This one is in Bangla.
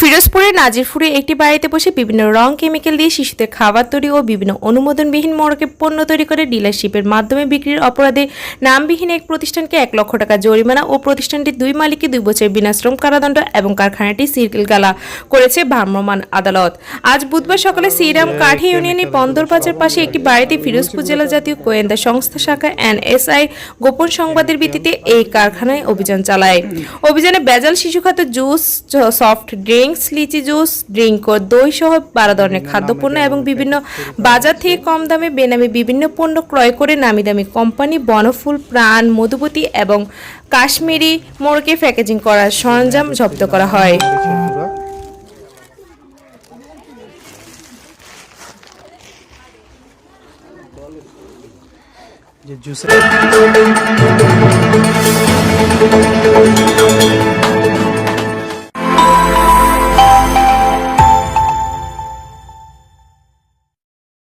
ফিরোজপুরের নাজিরপুরে একটি বাড়িতে বসে বিভিন্ন রং কেমিক্যাল দিয়ে শিশুদের খাবার তৈরি ও বিভিন্ন অনুমোদনবিহীন মোড়কে পণ্য তৈরি করে ডিলারশিপের মাধ্যমে বিক্রির অপরাধে নামবিহীন এক প্রতিষ্ঠানকে এক লক্ষ টাকা জরিমানা ও প্রতিষ্ঠানটির দুই মালিককে দুই বছরের বিনাশ্রম কারাদণ্ড এবং কারখানাটি সিরকেল গালা করেছে ভ্রাম্যমাণ আদালত। আজ বুধবার সকালে শ্রীরাম কাঠি ইউনিয়নের বন্দরবাজার পাশে একটি বাড়িতে ফিরোজপুর জেলা জাতীয় গোয়েন্দা সংস্থা শাখা এনএসআই গোপন সংবাদের ভিত্তিতে এই কারখানায় অভিযান চালায়। অভিযানে বেজাল শিশু খাদ্য juice soft soft drinks lychee juice drink ও দই সহ বারো ধরনের খাদ্যপণ্য এবং বিভিন্ন বাজার থেকে কম দামে বেনামি বিভিন্ন পণ্য ক্রয় করে নামি দামি কোম্পানি বনফুল প্রাণ মধুবতী এবং কাশ্মীরি মোড়কে প্যাকেজিং করার সরঞ্জাম জব্দ করা হয়। যে জুসের